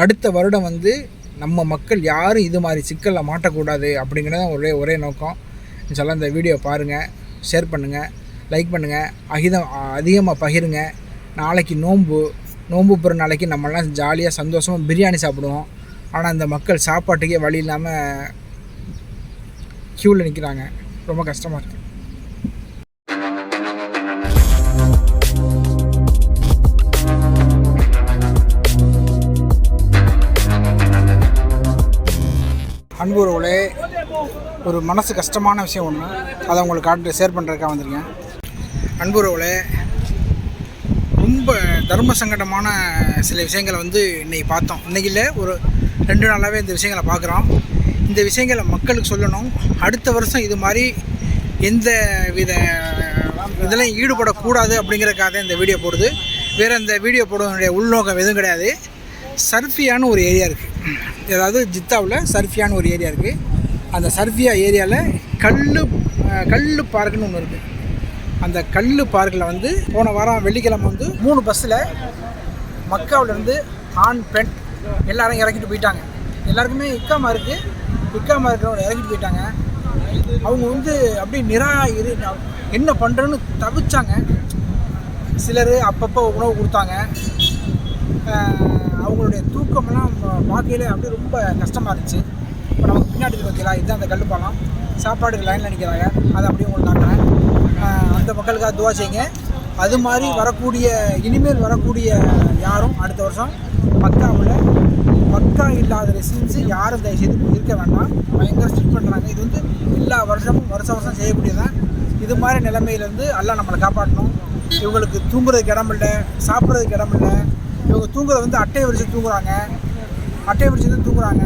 அடுத்த வருடம் வந்து நம்ம மக்கள் யாரும் இது மாதிரி சிக்கலில் மாட்டக்கூடாது அப்படிங்கிறத தான் ஒரே ஒரே நோக்கம். சொல்ல இந்த வீடியோ பாருங்கள் ஷேர் பண்ணுங்கள் லைக் பண்ணுங்கள் அகிதம் அதிகமாக பகிருங்க. நாளைக்கு நோன்பு நோன்பு பிற நாளைக்கு நம்மலாம் ஜாலியாக சந்தோஷமாக பிரியாணி சாப்பிடுவோம். ஆனால் அந்த மக்கள் சாப்பாட்டுக்கே வழி இல்லாமல் க்யூவில் நிற்கிறாங்க ரொம்ப கஷ்டமாக இருக்குது அன்புறவுகளே ஒரு மனசு கஷ்டமான விஷயம் ஒன்று அதை உங்களுக்கு காட்டு ஷேர் பண்ணுறதுக்காக வந்திருக்கேன். அன்புறவுகளே ரொம்ப தர்ம சங்கடமான சில விஷயங்களை வந்து இன்றைக்கி பார்த்தோம். இன்னைக்கு இல்லை ஒரு ரெண்டு நாளாகவே இந்த விஷயங்களை பார்க்குறோம். இந்த விஷயங்களை மக்களுக்கு சொல்லணும். அடுத்த வருஷம் இது மாதிரி எந்த வித இதெல்லாம் ஈடுபடக்கூடாது அப்படிங்கிறக்காக தான் இந்த வீடியோ போடுது. வேறு இந்த வீடியோ போடுவதனுடைய உள்நோக்கம் எதுவும் கிடையாது. சர்ஃபியான்னு ஒரு ஏரியா இருக்குது அதாவது ஜித்தாவில் சர்ஃபியான்னு ஒரு ஏரியா இருக்குது அந்த சர்ஃபியா ஏரியாவில் கல் கல் பார்க்குன்னு ஒன்று இருக்குது அந்த கல் பார்க்கில் வந்து போன வாரம் வெள்ளிக்கிழமை வந்து மூணு பஸ்ஸில் மக்காவிலேருந்து ஆண் பெண் எல்லாரும் இறக்கிட்டு போயிட்டாங்க. எல்லாருக்குமே இக்காமா இருக்குது இக்காமா இருக்கிறவங்க இறக்கிட்டு போயிட்டாங்க. அவங்க வந்து அப்படியே நிரா இரு என்ன பண்ணுறேன்னு தவிச்சாங்க. சிலர் அப்பப்போ உணவு கொடுத்தாங்க. அவங்களுடைய தூக்கமெல்லாம் பார்க்கையில அப்படியே ரொம்ப கஷ்டமாக இருந்துச்சு. இப்போ நமக்கு பின்னாடி பார்த்தீங்களா இதுதான் அந்த கல்லுப்பாலம் சாப்பாடுக்கு லைனில் நிற்கிறாங்க அதை அப்படியே உங்களுக்கு காட்டுறேன். அந்த மக்களுக்காக துவா செய்யுங்க. அது மாதிரி வரக்கூடிய இனிமேல் வரக்கூடிய யாரும் அடுத்த வருஷம் மக்காவில் மக்கா இல்லாத ரெசிடென்ஸு யாரும் தயவு செய்து இருக்க வேண்டாம். பயங்கர ஸ்ட்ரிக் பண்ணுறாங்க இது வந்து எல்லா வருஷமும் வருஷம் வருஷம் செய்யக்கூடியதான் இது மாதிரி நிலைமையிலேருந்து எல்லாம் நம்மளை காப்பாற்றணும். இவங்களுக்கு தூங்குறதுக்கு இடம் இல்லை சாப்பிட்றதுக்கு இடம் இல்லை இவங்க தூங்குறது வந்து அட்டையை விரிச்சு தூங்குறாங்க. அட்டையை விரிச்சு தான் தூங்குறாங்க.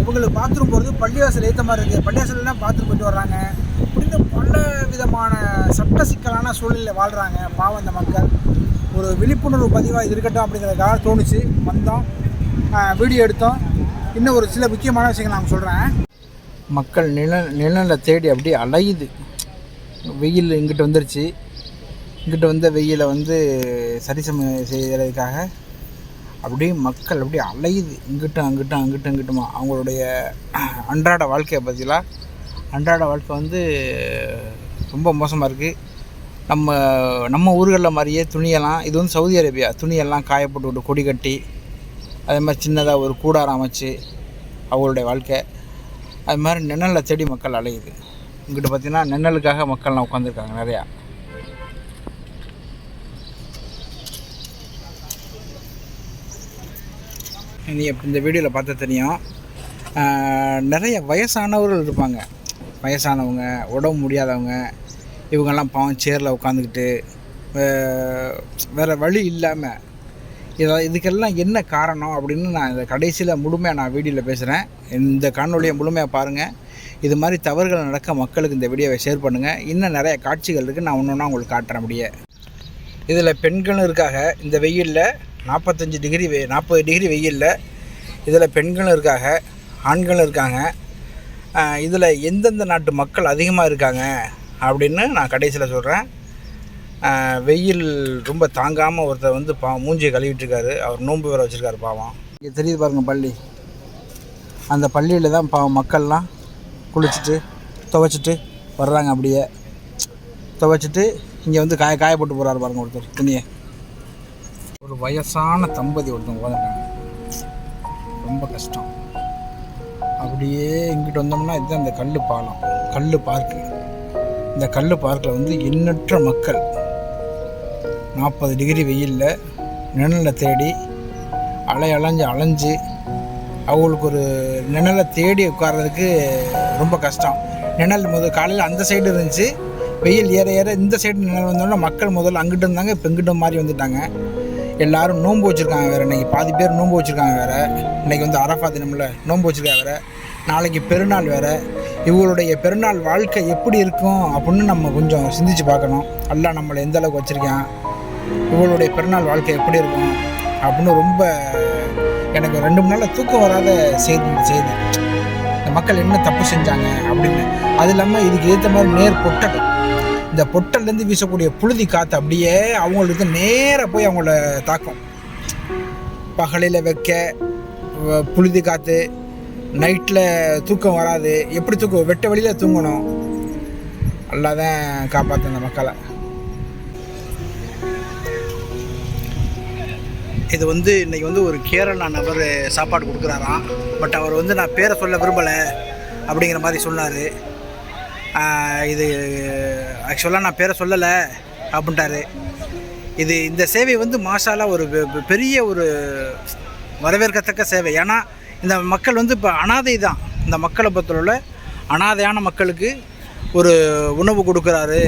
இவங்களுக்கு பாத்ரூம் போகிறது பள்ளிவாசல் ஏற்ற மாதிரி இருக்குது பள்ளிவாசல்லாம் பாத்ரூம் போயிட்டு வர்றாங்க. இப்படின்னு பல விதமான சட்ட சிக்கலான சூழ்நிலையில் வாழ்கிறாங்க பாவம் இந்த மக்கள். ஒரு விழிப்புணர்வு பதிவாக இது இருக்கட்டும் அப்படிங்கிறதுக்காக தோணுச்சு. வந்தோம். வீடியோ எடுத்தோம். இன்னும் ஒரு சில முக்கியமான விஷயங்கள் நான் சொல்கிறேன் மக்கள் நிழல் நிழலை தேடி அப்படியே அலையுது. வெயில் இங்கிட்டு வந்துருச்சு. இங்கிட்ட வந்த வெயிலை வந்து சரிசம செய்கிறதுக்காக அப்படியே மக்கள் அப்படியே அலையுது. இங்கிட்டும் அங்கிட்டும் அங்கிட்டும் இங்கிட்டுமா. அவங்களுடைய அன்றாட வாழ்க்கையை பற்றிலாம் அன்றாட வாழ்க்கை வந்து ரொம்ப மோசமாக இருக்குது நம்ம நம்ம ஊர்களில் மாதிரியே துணியெல்லாம் இது வந்து சவுதி அரேபியா துணியெல்லாம் காயப்பட்டு விட்டு கொடி கட்டி அதே மாதிரி சின்னதாக ஒரு கூடாரம் அமைச்சு அவங்களுடைய வாழ்க்கை. அது மாதிரி நிழலை தேடி மக்கள் அலையுது. இங்கிட்ட பார்த்திங்கன்னா நிழலுக்காக மக்கள்லாம் உட்காந்துருக்காங்க நிறையா. நீ இந்த வீடியோவில் பார்த்தா தெரியும். நிறைய வயசானவர்கள் இருப்பாங்க. வயசானவங்க உடம்பு முடியாதவங்க இவங்கெல்லாம் பாவம் சேரில் உட்காந்துக்கிட்டு வேறு வழி இல்லாமல் இதை இதுக்கெல்லாம் என்ன காரணம் அப்படின்னு நான் இந்த கடைசியில் முழுமையாக நான் வீடியோவில் பேசுகிறேன் இந்த காணொலியை முழுமையாக பாருங்கள் இது மாதிரி தவறுகள் நடக்க மக்களுக்கு இந்த வீடியோவை ஷேர் பண்ணுங்கள் இன்னும் நிறைய காட்சிகள் இருக்குது நான் ஒன்று ஒன்றா உங்களுக்கு காட்டுறேன் அப்படியே. இதில் பெண்களும் இருக்காக இந்த வெயிலில் நாற்பத்தஞ்சு டிகிரி வெ நாற்பது டிகிரி வெயிலில் இதில் பெண்களும் இருக்காங்க ஆண்களும் இருக்காங்க. இதில் எந்தெந்த நாட்டு மக்கள் அதிகமாக இருக்காங்க அப்படின்னு நான் கடைசியில் சொல்கிறேன் வெயில் ரொம்ப தாங்காமல் ஒருத்தர் வந்து பா மூஞ்சியை கழுவிட்டுருக்காரு. அவர் நோன்பு வேறு வச்சுருக்காரு பாவம். இங்கே தெரியுது பாருங்கள் பள்ளி. அந்த பள்ளியில் தான் பாவம் மக்கள்லாம் குளிச்சுட்டு துவைச்சிட்டு வர்றாங்க அப்படியே. துவைச்சிட்டு இங்கே வந்து காய காய போட்டு போகிறாரு பாருங்கள் ஒருத்தர் துணியை. ஒரு வயசான தம்பதி ஒருத்தவங்க உட்காந்துருக்காங்க ரொம்ப கஷ்டம். அப்படியே இங்கிட்டு வந்தோம்னா இதுதான் இந்த கல் பாலம். கல் பார்க்கு இந்த கல் பார்க்கில் வந்து எண்ணற்ற மக்கள். நாற்பது டிகிரி வெயிலில் நிழலை தேடி அலை அலைஞ்சு அலைஞ்சு அவங்களுக்கு ஒரு நிழலை தேடி உட்கார்றதுக்கு ரொம்ப கஷ்டம். நிழல் முதல் காலையில் அந்த சைடு இருந்துச்சு. வெயில் ஏற ஏற இந்த சைடு நிழல் வந்தோடனே மக்கள் முதல்ல அங்கிட்டு இருந்தாங்க இப்போ இங்கிட்ட மாதிரி வந்துட்டாங்க. எல்லாரும் நோன்பு வச்சுருக்காங்க வேறு. இன்றைக்கி பாதி பேர் நோன்பு வச்சுருக்காங்க வேறு. இன்றைக்கி வந்து அரஃபா தினமில் நோன்பு வச்சுருக்காங்க வேறு. நாளைக்கு பெருநாள் வேறு. இவங்களுடைய பெருநாள் வாழ்க்கை எப்படி இருக்கும் அப்படின்னு நம்ம கொஞ்சம் சிந்திச்சு பார்க்கணும். அல்லா நம்மளை எந்த அளவுக்கு வச்சுருக்கான்? இவங்களுடைய பெருநாள் வாழ்க்கை எப்படி இருக்கும்? அப்படின்னு ரொம்ப எனக்கு ரெண்டு மூணு நாளில் தூக்கம் வராத செய்தி செய்தி. இந்த மக்கள் என்ன தப்பு செஞ்சாங்க அப்படின்னு. அது இல்லாமல் இதுக்கு ஏற்ற மாதிரி நேர் பொட்டல் இந்த பொட்டல்லேருந்து வீசக்கூடிய புழுதி காற்று அப்படியே அவங்களுக்கு நேராக போய் அவங்கள தாக்கும். பகலில் வைக்க புழுதி காற்று நைட்டில் தூக்கம் வராது. எப்படி தூக்கம்? வெட்ட வழியில் தூங்கணும். நல்லா தான் காப்பாற்று இந்த மக்களை. இது வந்து இன்றைக்கி வந்து ஒரு கேரளா நபர் சாப்பாடு கொடுக்குறாராம். பட் அவர் வந்து நான் பேரை சொல்ல விரும்பலை அப்படிங்கிற மாதிரி சொன்னார். இது ஆக்சுவலாக நான் பேரை சொல்லலை அப்படின்ட்டாரு. இது இந்த சேவை வந்து மாஷாலாக ஒரு பெரிய ஒரு வரவேற்கத்தக்க சேவை. ஏன்னா இந்த மக்கள் வந்து இப்போ அனாதை தான். இந்த மக்களை பொறுத்தளவில் அனாதையான மக்களுக்கு ஒரு உணவு கொடுக்குறாரு.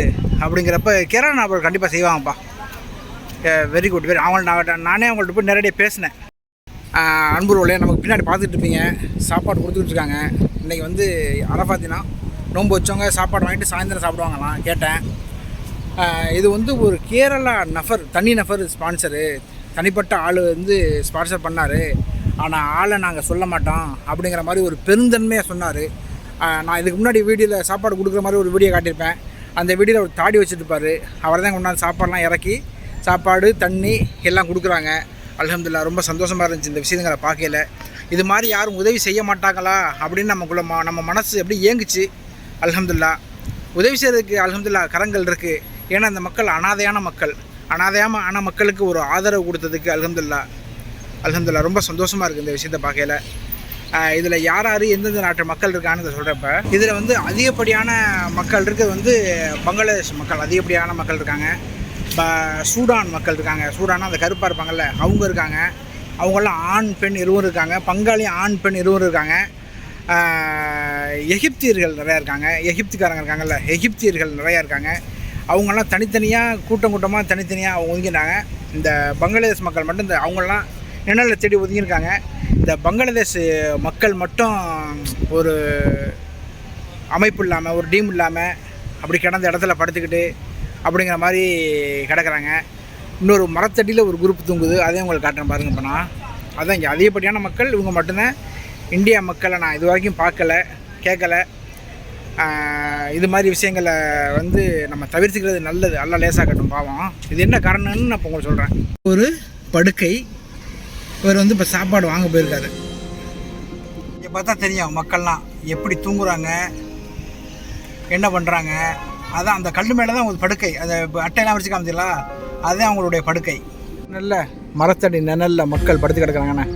அப்படிங்கிறப்ப கேரளா நபர் கண்டிப்பாக செய்வாங்கப்பா. வெரி குட் வெரி அவங்க நான் நானே அவங்கள்ட்ட போய் நேரடியாக பேசினேன். அன்புறவுகளே நமக்கு பின்னாடி பார்த்துட்டு இருப்பீங்க. சாப்பாடு கொடுத்துட்டு இருக்காங்க. இன்றைக்கி வந்து அரபாத்தினா நோன்பு வச்சவங்க சாப்பாடு வாங்கிட்டு சாயந்தரம் சாப்பிடுவாங்களாம் கேட்டேன். இது வந்து ஒரு கேரளா நஃபர் தனி நஃபர் ஸ்பான்சரு. தனிப்பட்ட ஆள் வந்து ஸ்பான்சர் பண்ணார். ஆனால் ஆளை நாங்கள் சொல்ல மாட்டோம் அப்படிங்கிற மாதிரி ஒரு பெருந்தன்மையாக சொன்னார். நான் இதுக்கு முன்னாடி வீடியோவில் சாப்பாடு கொடுக்குற மாதிரி ஒரு வீடியோ காட்டியிருப்பேன். அந்த வீடியோவில் ஒரு தாடி வச்சுருப்பார். அவர் தான் கொண்டாந்து சாப்பாடெலாம் இறக்கி சாப்பாடு தண்ணி எல்லாம் கொடுக்குறாங்க. அலமதுல்லா ரொம்ப சந்தோஷமாக இருந்துச்சு இந்த விஷயங்களை பார்க்கையில. இது மாதிரி யாரும் உதவி செய்ய மாட்டாங்களா அப்படின்னு நமக்குள்ள ம நம்ம மனசு எப்படி ஏங்குச்சு. அலமதுல்லா உதவி செய்கிறதுக்கு அலமதுல்லா கரங்கள் இருக்குது ஏன்னா அந்த மக்கள் அனாதையான மக்கள். அனாதையான ஆன மக்களுக்கு ஒரு ஆதரவு கொடுத்ததுக்கு அலமதுல்லா அலமதுல்லா ரொம்ப சந்தோஷமாக இருக்குது இந்த விஷயத்தை பார்க்கையில். இதில் யார் யார் எந்தெந்த நாட்டு மக்கள் இருக்கான்னு சொல்கிறப்ப இதில் வந்து அதிகப்படியான மக்கள் இருக்கிறது வந்து பங்களாதேஷ் மக்கள் அதிகப்படியான மக்கள் இருக்காங்க. ப- சூடான் மக்கள் இருக்காங்க. சூடானா அந்த கருப்பாக இருப்பாங்கல்ல அவங்க இருக்காங்க. அவங்களாம் ஆண் பெண் இருவரும் இருக்காங்க. பங்காளி ஆண் பெண் இருவரும் இருக்காங்க. எகிப்தியர்கள் நிறையா இருக்காங்க. எகிப்துக்காரங்க இருக்காங்கல்ல எகிப்தியர்கள் நிறையா இருக்காங்க. அவங்கெல்லாம் தனித்தனியாக கூட்டம் கூட்டமாக தனித்தனியாக அவங்க ஒதுங்கினாங்க இந்த பங்களாதேஷ் மக்கள் மட்டும் இந்த அவங்களாம் நிழலில் தேடி ஒதுங்கியிருக்காங்க. இந்த பங்களாதேஷ் மக்கள் மட்டும் ஒரு அமைப்பு இல்லாமல் ஒரு டீம் இல்லாமல் அப்படி கிடந்த இடத்துல படுத்துக்கிட்டு அப்படிங்கிற மாதிரி கிடக்குறாங்க. இன்னொரு மரத்தடியில் ஒரு குரூப் தூங்குது. அதே உங்களுக்கு காட்டுறேன் பாருங்க இப்போ நான் அதான் இங்கே அதிகப்படியான மக்கள் இவங்க மட்டும்தான். இந்தியா மக்களை நான் இது வரைக்கும் பார்க்கல கேட்கல. இது மாதிரி விஷயங்களை வந்து நம்ம தவிர்த்துக்கிறது நல்லது. நல்லா லேசாகட்டும் பாவம். இது என்ன காரணம்னு நான் இப்போ உங்களுக்கு சொல்கிறேன் ஒரு படுக்கை இவர் வந்து இப்போ சாப்பாடு வாங்க போயிருக்காரு. இங்கே பார்த்தா தெரியும் மக்கள்லாம் எப்படி தூங்குறாங்க என்ன பண்ணுறாங்க அதான் அந்த கல் மேலே தான் ஒரு படுக்கை. அதை அட்டையெல்லாம் வச்சு காமிச்சிங்களா அதுதான் அவங்களுடைய படுக்கை. நல்ல மரத்தடி நிழல்ல மக்கள் படுத்து கிடக்குறாங்கண்ணே.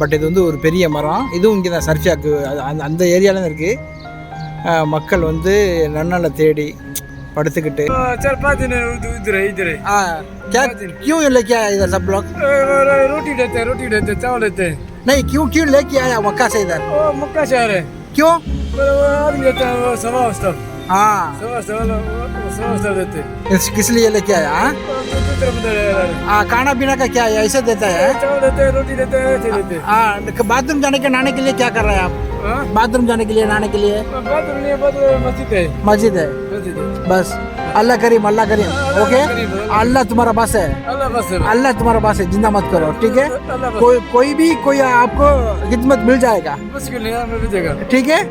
பட் இது வந்து ஒரு பெரிய மரம் இதுவும் இங்கே தான் சர்ஃபியாக்கு அது- அந்த அந்த ஏரியாவில் தான் இருக்குது மக்கள் வந்து நன்னலை தேடி படுத்துக்கிட்டு चार पाँच दिन उधर उधर है इधर है ஆ क्या क्यों लेके आया इधर सब लोग ए, रोटी देते हैं रोटी देते हैं चावल देते हैं नहीं क्यों क्यों लेके आया मक्का से इधर वो मक्का शहर है क्यों पर वो आदमी देते हैं वो सवा स्टफ हाँ सवा सवा वो सवा स्टफ देते किस लिए लेके आया हाँ? हाँ? खाना पीना का क्या है ऐसे देता है हाँ? रोटी देते हैं हाँ, तो बाथरूम जाने के नहाने के लिए क्या कर रहे हैं आप? बाथरूम जाने के लिए नहाने के लिए? मस्जिद है। मस्जिद है? बस। अल्लाह करीम अल्लाह करीम ओके? अल्लाह तुम्हारा बस है। अल्लाह तुम्हारा बस है ज़िंदा मत करो ठीक है? कोई कोई भी कोई आपको खिदमत मिल जाएगा। ठीक है?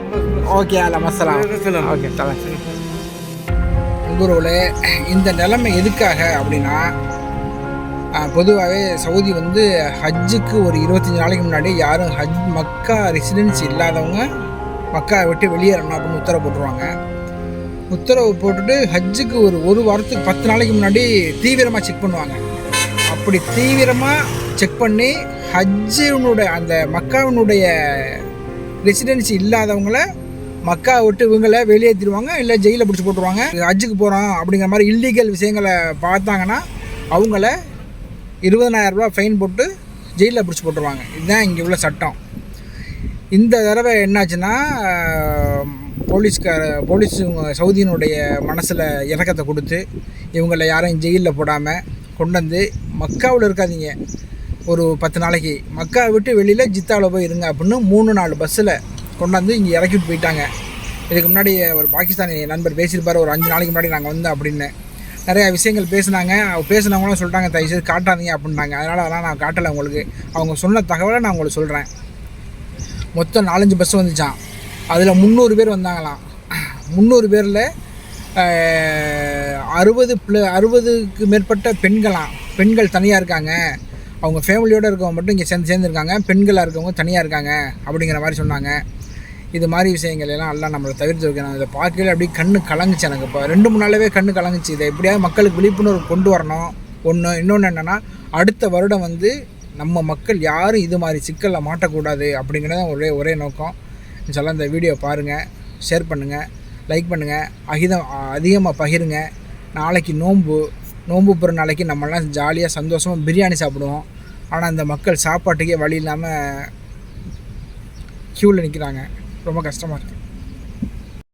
ओके अल्लाह ओके நண்பர்களே இந்த நிலைமை எதுக்காக அப்படின்னா பொதுவாகவே சவுதி வந்து ஹஜ்ஜுக்கு ஒரு இருபத்தஞ்சி நாளைக்கு முன்னாடி யாரும் ஹஜ் மக்கா ரெசிடென்சி இல்லாதவங்க மக்காவை விட்டு வெளியேறணும் அப்படின்னு உத்தரவு போட்டுருவாங்க. உத்தரவு போட்டுட்டு ஹஜ்ஜுக்கு ஒரு ஒரு வாரத்துக்கு பத்து நாளைக்கு முன்னாடி தீவிரமாக செக் பண்ணுவாங்க. அப்படி தீவிரமாக செக் பண்ணி ஹஜ்ஜினுடைய அந்த மக்காவினுடைய ரெசிடென்சி இல்லாதவங்களை மக்கா விட்டு இவங்களை வெளியேற்றிடுவாங்க இல்லை ஜெயிலில் பிடிச்சி போட்டுருவாங்க. ஹஜ்ஜுக்கு போகிறோம் அப்படிங்கிற மாதிரி இல்லீகல் விஷயங்களை பார்த்தாங்கன்னா அவங்கள இருபதனாயிரம் ஃபைன் போட்டு ஜெயிலில் பிடிச்சி போட்டுருவாங்க. இதுதான் இங்கே உள்ள சட்டம். இந்த தடவை என்னாச்சுன்னா போலீஸ்கார போலீஸ் இவங்க சவுதியினுடைய மனசில் இறக்கத்தை கொடுத்து இவங்களை யாரையும் ஜெயிலில் போடாமல் கொண்டு வந்து மக்காவில் இருக்காதீங்க. ஒரு பத்து நாளைக்கு. மக்கா விட்டு வெளியில் ஜித்தாவில் போய் இருங்க அப்படின்னு மூணு நாலு பஸ்ஸில் கொண்டாந்து இங்கே இறக்கிட்டு போயிட்டாங்க. இதுக்கு முன்னாடி ஒரு பாகிஸ்தானி நண்பர் பேசியிருப்பார் ஒரு அஞ்சு நாளைக்கு முன்னாடி நாங்கள் வந்தோம் அப்படின்னு. நிறையா விஷயங்கள் பேசினாங்க. அவங்க பேசுனவங்களும் சொல்லிட்டாங்க தயவுசெய்து காட்டாதீங்க அப்படின்னாங்க. அதனால் அதெல்லாம் நான் காட்டலை உங்களுக்கு. அவங்க சொன்ன தகவலை நான் உங்களுக்கு சொல்கிறேன் மொத்தம் நாலஞ்சு பஸ் வந்துச்சான் அதில் முந்நூறு பேர் வந்தாங்களாம். முந்நூறு பேரில் அறுபது ப்ள அறுபதுக்கு மேற்பட்ட பெண்களாம். பெண்கள் தனியாக இருக்காங்க. அவங்க ஃபேமிலியோடு இருக்கவங்க மட்டும் இங்கே சேர்ந்து சேர்ந்துருக்காங்க பெண்களாக இருக்கவங்க தனியாக இருக்காங்க. அப்படிங்கிற மாதிரி சொன்னாங்க. இது மாதிரி விஷயங்கள் எல்லாம் எல்லாம் நம்மளை தவிர்த்து வைக்கணும். இதை பார்க்கல அப்படியே கண்ணு கலங்குச்சு எனக்கு இப்போ. ரெண்டு மூணு நாளாவே கண்ணு கலங்குச்சு. இதை எப்படியாவது மக்களுக்கு விழிப்புணர்வு கொண்டு வரணும். ஒன்று இன்னொன்று என்னென்னா அடுத்த வருடம் வந்து நம்ம மக்கள் யாரும் இது மாதிரி சிக்கலில் மாட்டக்கூடாது அப்படிங்கிறத ஒரே ஒரே நோக்கம். சொல்ல இந்த வீடியோ பாருங்கள் ஷேர் பண்ணுங்கள் லைக் பண்ணுங்கள் அகிதம் அதிகமாக பகிருங்க. நாளைக்கு நோன்பு நோன்பு பிற நாளைக்கு நம்மலாம் ஜாலியாக சந்தோஷமாக பிரியாணி சாப்பிடுவோம். ஆனால் இந்த மக்கள் சாப்பாட்டுக்கே வழி இல்லாமல் க்யூவில் நிற்கிறாங்க ரொம்ப கஷ்டமாக இருக்குது